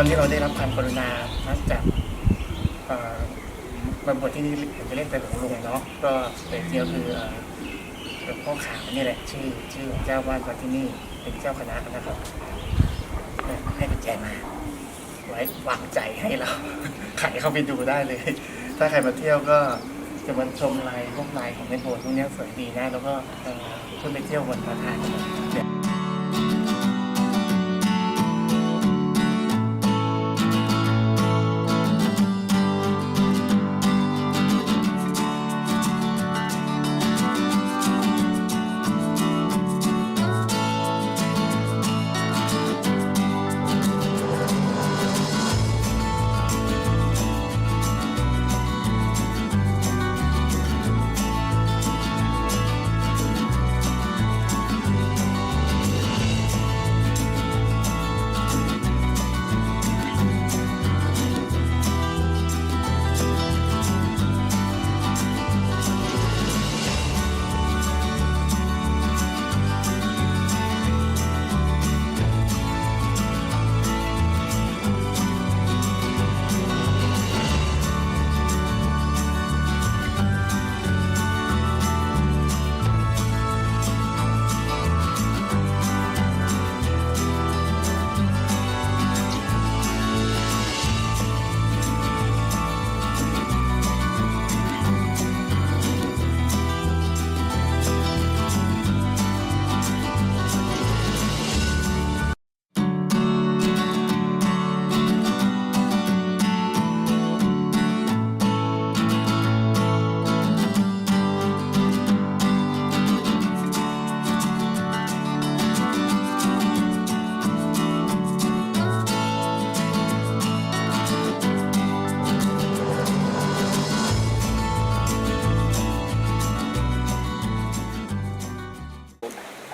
ตอนนี้เราได้รับความกรุณานะจากบางบทที่นี่ผมจะเล่นเป็นหลวงลุงเนาะก็แต่เดียวคือหลวงพ่อขาวนี่แหละชื่อชื่อเจ้าวาดวัดที่นี่เป็นเจ้าคณะนะครับให้กุญแจมาไว้วางใจให้เราใครเข้าไปดูได้เลย ถ้าใครมาเที่ยวก็จะมาชมลายพวกลายของในโบสถ์พวกเนี้ยสวยดีนะ แล้วก็เอ่อขึ้นไปเที่ยวบนพระธาตุ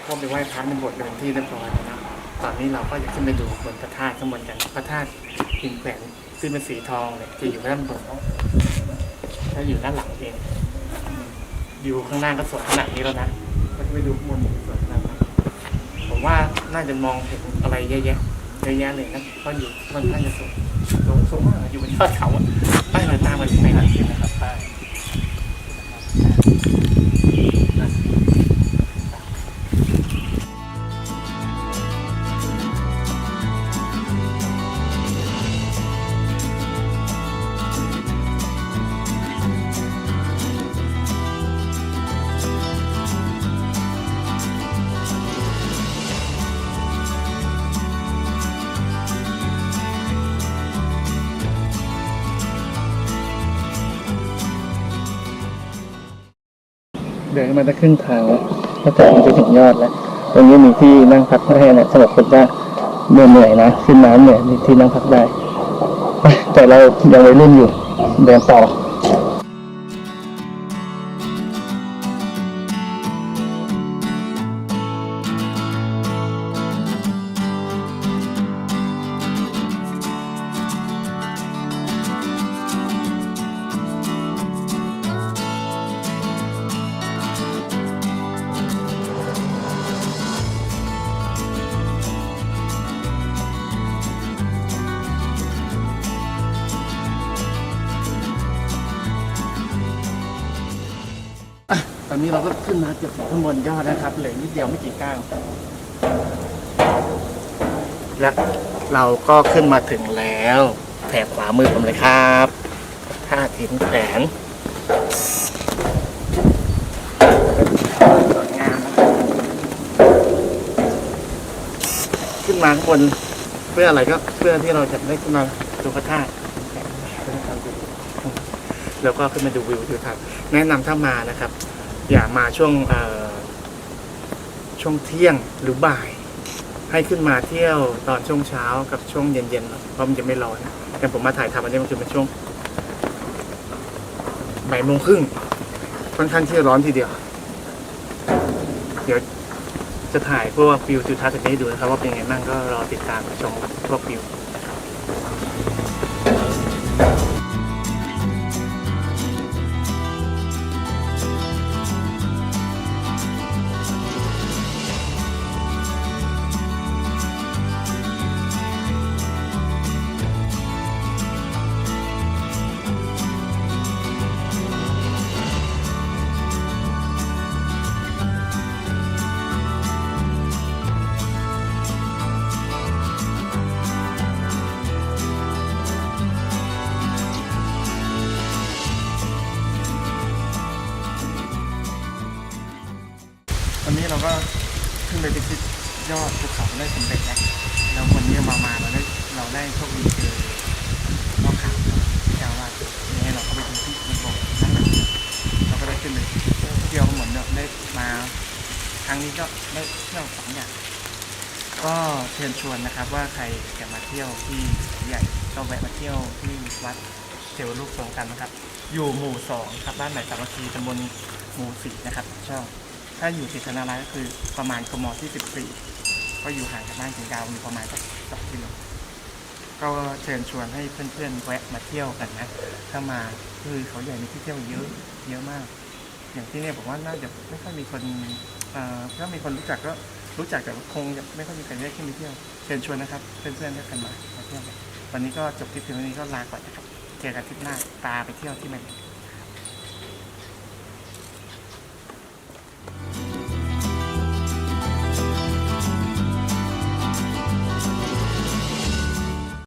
เนี่ยเข้าไปไหว้พระในโบสถ์เป็นที่เรียบร้อยแล้วนะตอนนี้เราก็จะขึ้นไปดูบนพระธาตุข้างบนกันพระธาตุหินแขวนซึ่งเป็นสีทองเนี่ยจะอยู่ด้านบนถ้าอยู่ด้านหลังเองวิวข้างหน้าก็สวยขนาดนี้แล้วนะก็จะไปดูข้างบนสวยขนาดไหนผมว่าน่าจะมองเห็นอะไรเยอะแยะเยอะแยะเลยนะเพราะอยู่มันข้างจะสวยสวยสวยมากอยู่บนยอดเขาอะไปเลยตามมาที่ไหนนะครับไป เดินมาได้ครึ่งทางแล้วก็จะถึงจุดถึงยอดแล้ว ตรงนี้มีที่นั่งพักให้นะสำหรับคนที่เมื่อยเหนื่อยนะขึ้นน้ำเหนื่อยมีที่นั่งพักได้ แต่เรายังวัยรุ่นอยู่เดินต่อ อนนี้เราก็ขึ้นมาเกือบถึงข้างบนยอดนะครับเหลือนิดเดียวไม่กี่ก้าวและเราก็ขึ้นมาถึงแล้วแถบขวามือผมเลยครับท่าถินแขนสวยงามนะครับขึ้นมาข้างบนเพื่ออะไรก็เพื่อที่เราจะได้ขึ้นมาดูพระธาตุแล้วก็ขึ้นมาดูวิวทิวทัศน์แนะนำถ้ามานะครับ อย่ามาช่วงช่วงเที่ยงหรือบ่าย ให้ขึ้นมาเที่ยวตอนช่วงเช้ากับช่วงเย็นๆเพราะมันจะไม่ร้อนแต่ผมมาถ่ายทำอันนี้มันคือเป็นช่วงบ่ายโมงครึ่งค่อนข้างที่จะร้อนทีเดียว เดี๋ยวจะถ่ายพวกวิวทิวทัศน์ตรงนี้ให้ดูนะครับว่าเป็นยังไงบ้างก็รอติดตามชมพวกวิว ทีนี้เราก็ขึ้นไปที่ยอดภูเขาได้สำเร็จแล้วแล้ววันนี้มามาเราได้เราได้โชคดีเจอพ่อขาวเจ้าว่าเนี่ยเราก็ไปดูที่มันบอกนั่นแหละเราก็ได้ขึ้นไปเที่ยวเหมือนเดิมได้มาครั้งนี้ก็ได้เที่ยวสองอย่างก็เชิญชวนนะครับว่าใครจะมาเที่ยวที่ใหญ่ก็แวะมาเที่ยวที่วัดเทวรูปทรงกันนะครับ อยู่หมู่สองครับบ้านใหม่สามัคคีตำบลหมู่สี่นะครับช่อง ถ้าอยู่ติดธนารัยก็คือประมาณกมที่สิบสี่ก็อยู่ห่างจากบ้านถึงดาวอยู่ประมาณสักสองกิโลก็เชิญชวนให้เพื่อนๆแวะมาเที่ยวกันนะ ถ้ามาคือเขาใหญ่มีที่เที่ยวเยอะเยอะมาก อย่างที่เนี่ยผมว่าน่าจะไม่ค่อยมีคนถ้ามีคนรู้จักก็รู้จักแต่คงไม่ค่อยมีใครได้ขึ้นไปเที่ยวเชิญชวนนะครับเพื่อนๆด้วยกันมามาเที่ยวกันวันนี้ก็จบทริปเพียงเท่านี้ก็ลาก่อนนะครับเจอกันทริปหน้าตาไปเที่ยวที่ใหม่ๆ